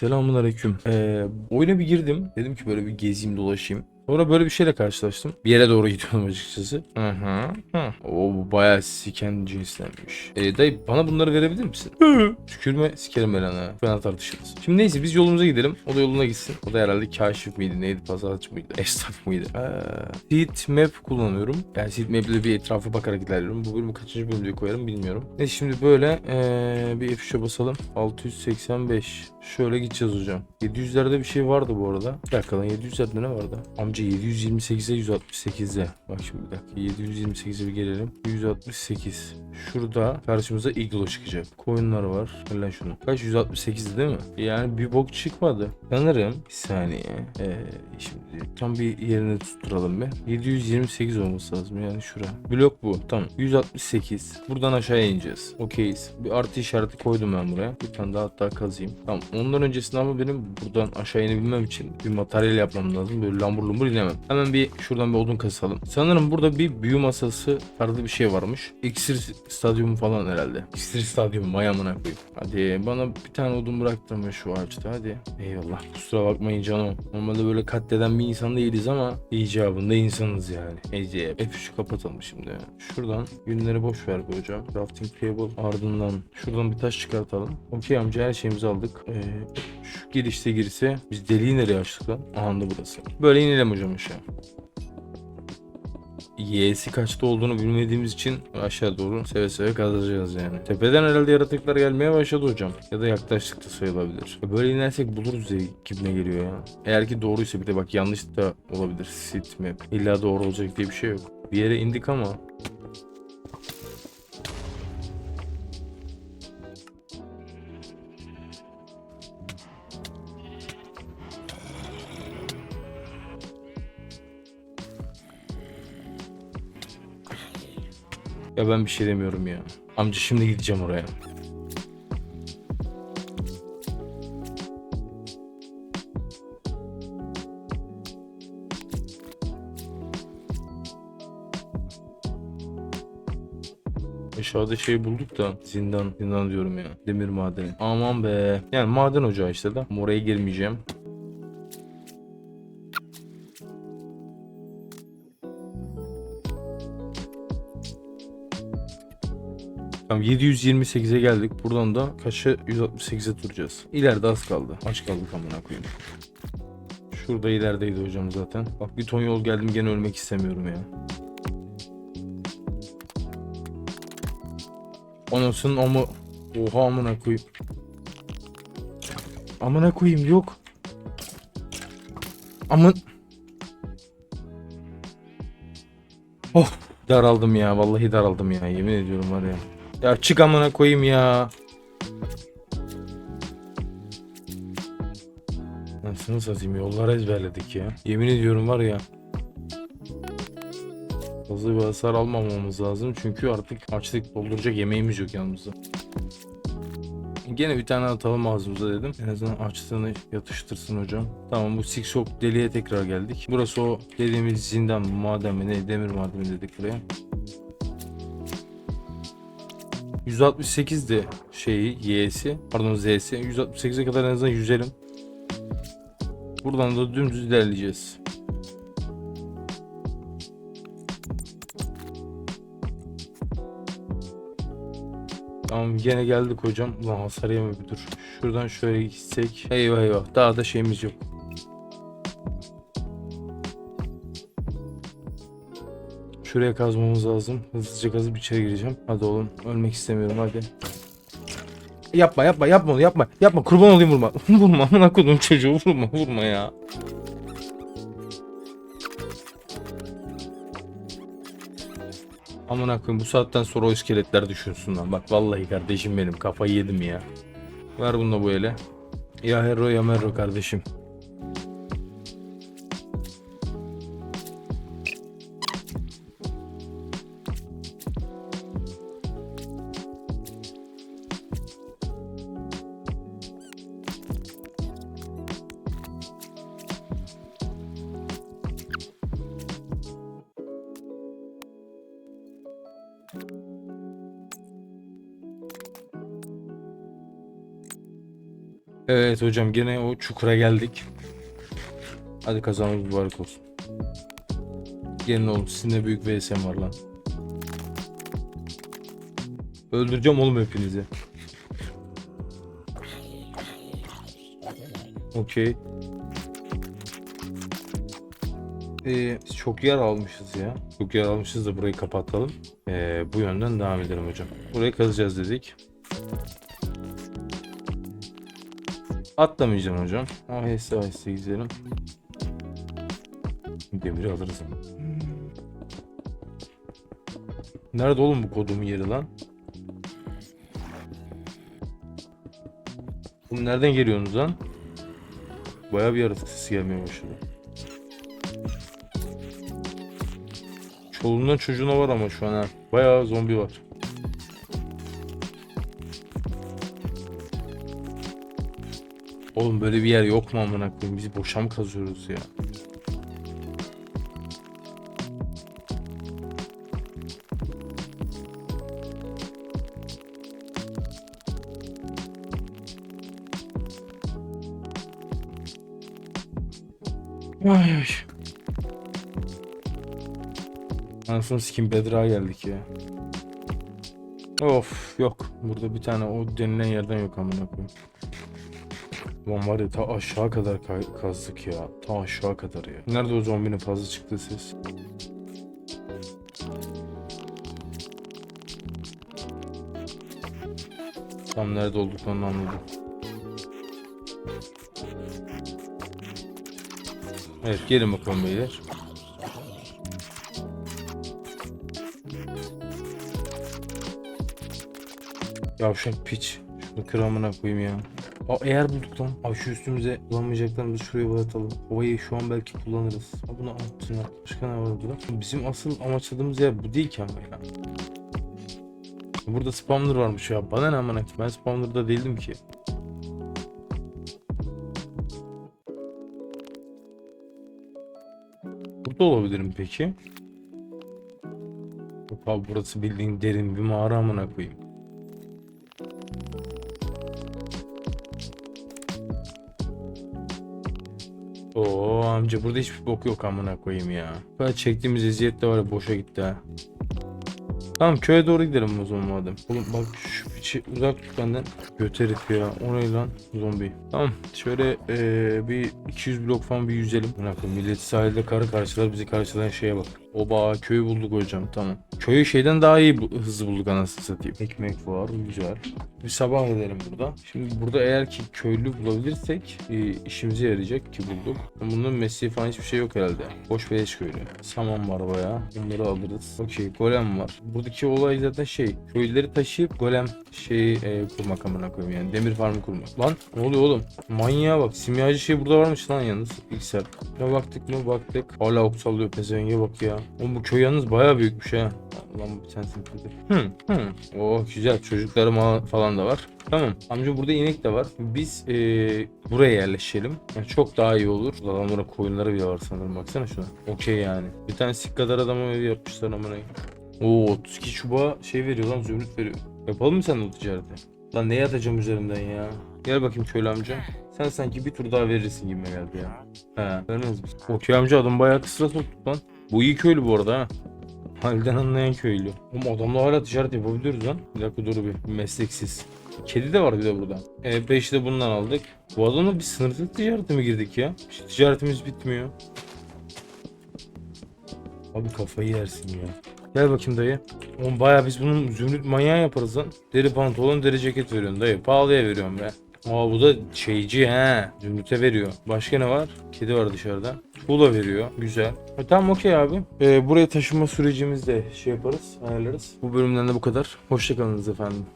Selamun aleyküm. Ee, oyuna bir girdim. Dedim ki böyle bir gezeyim dolaşayım. Sonra böyle bir şeyle karşılaştım. Bir yere doğru gidiyordum açıkçası. Hı hı. Hı. O bu bayağı siken cinslenmiş. Ee, dayı bana bunları verebilir misin? Tükürme sikerim ben ana. Fena tartışırız. Şimdi neyse biz yolumuza gidelim. O da yoluna gitsin. O da herhalde kaşif miydi neydi pazarcı mıydı? Esnaf mıydı? Ee, Seed map kullanıyorum. Yani seed map ile bir etrafa bakarak ilerliyorum. Bu bölümü kaçıncı bölümde koyarım bilmiyorum. Neyse şimdi böyle ee, bir F3'e basalım. 685. Şöyle gideceğiz hocam. 700'lerde bir şey vardı bu arada. Bir dakika lan 700'lerde ne vardı? Amca 728'e 168'e. Bak şimdi bir dakika 728'e bir gelelim. 168. Şurada karşımıza Iglo çıkacak. Koyunlar var. Lan şunu. Kaç 168 değil mi? Yani bir bok çıkmadı. Sanırım bir saniye. Ee, şimdi tam bir yerini tutturalım be. 728 olması lazım yani şura. Blok bu. Tamam. 168. Buradan aşağıya ineceğiz. Okeyiz. Bir artı işareti koydum ben buraya. Bir tane daha hatta kazayım. Tamam. Ondan öncesinde ama benim buradan aşağı inebilmem için bir materyal yapmam lazım. Böyle lambur lumbur inemem. Hemen bir şuradan bir odun kasalım. Sanırım burada bir büyü masası tarzı bir şey varmış. İksir stadyumu falan herhalde. İksir stadyumu mayamına koyayım. Hadi bana bir tane odun bıraktın be şu ağaçta hadi. Eyvallah. Kusura bakmayın canım. Normalde böyle katleden bir insan değiliz ama icabında insanız yani. Ece. F3'ü kapatalım şimdi. Şuradan günleri boş ver be hocam. Crafting table ardından şuradan bir taş çıkartalım. Okey amca her şeyimizi aldık. Ee, şu girişte girse biz deliği nereye açtık lan? Aha da burası. Böyle inelim hocam aşağı. Y'si kaçta olduğunu bilmediğimiz için aşağı doğru seve seve kazacağız yani. Tepeden herhalde yaratıklar gelmeye başladı hocam. Ya da yaklaştık da sayılabilir. Böyle inersek buluruz diye gibime geliyor ya. Eğer ki doğruysa bir de bak yanlış da olabilir. Sit map. İlla doğru olacak diye bir şey yok. Bir yere indik ama Ya ben bir şey demiyorum ya. Amca şimdi gideceğim oraya. Aşağıda şey bulduk da zindan zindan diyorum ya. Demir madeni. Aman be. Yani maden ocağı işte da oraya girmeyeceğim Tamam 728'e geldik. Buradan da kaça 168'e duracağız. İleride az kaldı. Aç kaldık amına koyayım. Şurada ilerideydi hocam zaten. Bak bir ton yol geldim gene ölmek istemiyorum ya. Anasının ama Oha amına koyayım. Amına koyayım yok. Amın. Oh daraldım ya vallahi daraldım ya yemin ediyorum var ya. Ya çık amına koyayım ya. Nasıl satayım yolları ezberledik ya. Yemin ediyorum var ya. Fazla bir hasar almamamız lazım çünkü artık açlık dolduracak yemeğimiz yok yanımızda. Gene bir tane atalım ağzımıza dedim. En azından açlığını yatıştırsın hocam. Tamam bu Six Shop deliğe tekrar geldik. Burası o dediğimiz zindan maden ne demir madeni dedik buraya. 168 de şeyi Y'si pardon Z'si 168'e kadar en azından yüzelim. Buradan da dümdüz ilerleyeceğiz. Tamam gene geldik hocam. Ulan hasar yeme bir dur. Şuradan şöyle gitsek. Eyvah eyvah. Daha da şeyimiz yok. Şuraya kazmamız lazım. Hızlıca kazıp içeri gireceğim. Hadi oğlum. Ölmek istemiyorum hadi. Yapma yapma yapma onu yapma. Yapma kurban olayım vurma. vurma amına koydum çocuğu vurma vurma ya. Amına koyayım bu saatten sonra o iskeletler düşünsün lan. Bak vallahi kardeşim benim kafayı yedim ya. Ver bununla bu ele. Ya hero ya merro kardeşim. Evet hocam gene o çukura geldik. Hadi kazanımız mübarek olsun. Gelin oğlum sizinle büyük VS'm var lan. Öldüreceğim oğlum hepinizi. Okey. Ee, çok yer almışız ya. Çok yer almışız da burayı kapatalım. Ee, bu yönden devam edelim hocam. Burayı kazacağız dedik. Atlamayacağım hocam. Aheste aheste gidelim. Demiri alırız ama. Nerede oğlum bu kodumun yeri lan? Oğlum nereden geliyorsunuz lan? Bayağı bir yaratık sesi gelmeye başladı. Çoluğundan çocuğuna var ama şu an ha. Bayağı zombi var. Oğlum böyle bir yer yok mu amına koyayım? Biz boşa mı kazıyoruz ya? Ay ay. Anasını sikim Bedra geldik ya. Of yok. Burada bir tane o denilen yerden yok amına koyayım. Ulan var ya ta aşağı kadar kazdık ya. Ta aşağı kadar ya. Nerede o zombinin fazla çıktığı ses? Tam nerede olduklarını anladım. Evet gelin bakalım beyler. Yavşak piç. Şunu kıramına koyayım ya. Aa eğer bulduk lan. Abi şu üstümüze kullanmayacaklarımızı şuraya bırakalım. Havayı şu an belki kullanırız. Ha bunu at. Başka ne var burada? Bizim asıl amaçladığımız yer bu değil ki ama ya. Burada spawner varmış ya. Bana ne amına? Ben spawner'da değildim ki. Burada olabilirim peki. Yok abi burası bildiğin derin bir mağara amına koyayım. Amca burada hiçbir bok yok amına koyayım ya. Kadar çektiğimiz eziyet de var ya boşa gitti ha. Tamam köye doğru gidelim o zaman madem. Oğlum bak şu piçi uzak tut benden. Göt ya. O lan? Zombi. Tamam şöyle eee, bir 200 blok falan bir yüzelim. Bırak milleti sahilde karı karşılar bizi karşılayan şeye bak. Oba köyü bulduk hocam tamam. Köyü şeyden daha iyi bu- hızlı bulduk anasını satayım. Ekmek var güzel. Bir sabah edelim burada. Şimdi burada eğer ki köylü bulabilirsek e, işimize yarayacak ki bulduk. Bunların mesleği falan hiçbir şey yok herhalde. Boş beleş köylü. Saman var bayağı. Bunları alırız. Okey golem var. Buradaki olay zaten şey. Köylüleri taşıyıp golem şeyi e, kurmak amına koyayım yani. Demir farmı kurmak. Lan ne oluyor oğlum? Manyağa bak. Simyacı şey burada varmış lan yalnız. İlksel. Ya baktık mı baktık. Hala ok sallıyor pezevenge bak ya. Oğlum bu köy yalnız bayağı büyükmüş ha. Lan bu bir tanesini kırdı. Hı hı. Oh güzel. Çocuklarım falan da var. Tamam. Amca burada inek de var. Biz eee, buraya yerleşelim. Yani çok daha iyi olur. Adamlara koyunları bile var sanırım. Baksana şuna. Okey yani. Bir tane sik kadar adama ev yapmışlar amına. Oo 32 çubuğa şey veriyor lan zümrüt veriyor. Yapalım mı sen o ticareti? Lan neye atacağım üzerimden ya? Gel bakayım köylü amca. Sen sanki bir tur daha verirsin gibi geldi ya. He vermez misin? O köy amca adam bayağı kısra soktuk lan. Bu iyi köylü bu arada ha. Halden anlayan köylü. Oğlum adamla hala ticaret yapabiliyoruz lan. Bir dakika dur bir. Mesleksiz. Kedi de var bir de burada. E 5 de bundan aldık. Bu adamla bir sınırsız ticarete mi girdik ya? Şu ticaretimiz bitmiyor. Abi kafayı yersin ya. Gel bakayım dayı. Oğlum bayağı biz bunun zümrüt manyağı yaparız lan. Deri pantolon deri ceket veriyorsun dayı. Pahalıya veriyorum be. Aa bu da şeyci he. Zümrüte veriyor. Başka ne var? Kedi var dışarıda. Tuğla veriyor. Güzel. E, tamam okey abi. Ee, buraya taşınma sürecimizde şey yaparız. Ayarlarız. Bu bölümden de bu kadar. Hoşçakalınız efendim.